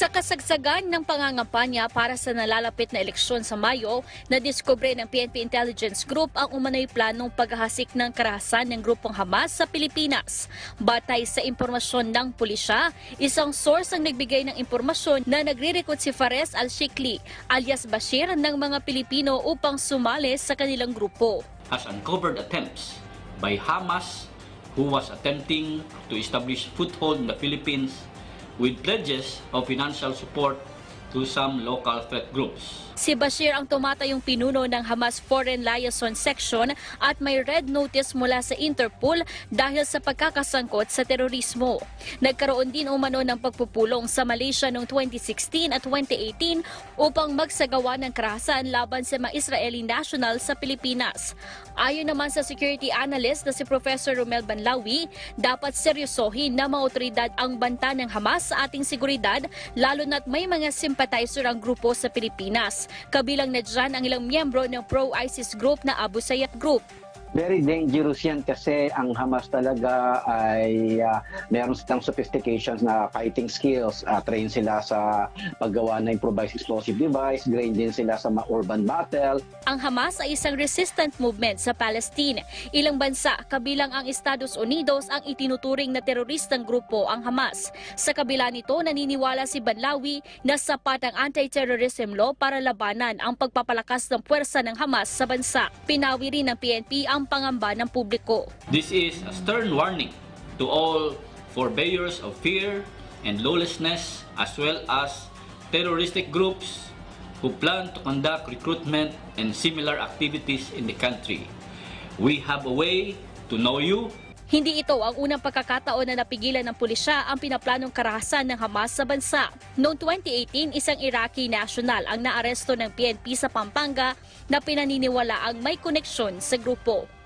Sa kasagsagan ng pangangampanya para sa nalalapit na eleksyon sa Mayo, nadiskubre ng PNP Intelligence Group ang umano'y planong paghahasik ng karahasan ng grupong Hamas sa Pilipinas. Batay sa impormasyon ng pulisya, isang source ang nagbigay ng impormasyon na nagre-recruit si Fares al-Shikli alias Bashir ng mga Pilipino upang sumali sa kanilang grupo. has uncovered attempts by Hamas, who was attempting to establish foothold in the Philippines with pledges of financial support to some local threat groups. Si Bashir ang tumatayong pinuno ng Hamas Foreign Liaison Section at may red notice mula sa Interpol dahil sa pagkakasangkot sa terorismo. Nagkaroon din umano ng pagpupulong sa Malaysia noong 2016 at 2018 upang magsagawa ng karahasan laban sa mga Israeli national sa Pilipinas. Ayon naman sa security analyst na si Professor Romel Banlawi, dapat seryosohin ng mga otoridad ang banta ng Hamas sa ating seguridad lalo na't may mga sympathizer ang grupo sa Pilipinas. Kabilang na dyan ang ilang miyembro ng pro-ISIS group na Abu Sayyaf Group. Very dangerous yan kasi ang Hamas talaga ay ah, meron silang sophistications na fighting skills. Ah, train sila sa paggawa ng improvised explosive device, train din sila sa urban battle. Ang Hamas ay isang resistant movement sa Palestine. Ilang bansa, kabilang ang Estados Unidos, ang itinuturing na teroristang grupo ang Hamas. Sa kabila nito, naniniwala si Banlawi na sapat ang anti-terrorism law para labanan ang pagpapalakas ng puwersa ng Hamas sa bansa. Pinawi rin ng PNP ang pangamba ng publiko. This is a stern warning to all forebearers of fear and lawlessness as well as terroristic groups who plan to conduct recruitment and similar activities in the country. We have a way to know you Hindi ito ang unang pagkakataon na napigilan ng pulisya ang pinaplanong karahasan ng Hamas sa bansa. Noong 2018, isang Iraqi national ang naaresto ng PNP sa Pampanga na pinaniniwala ang may koneksyon sa grupo.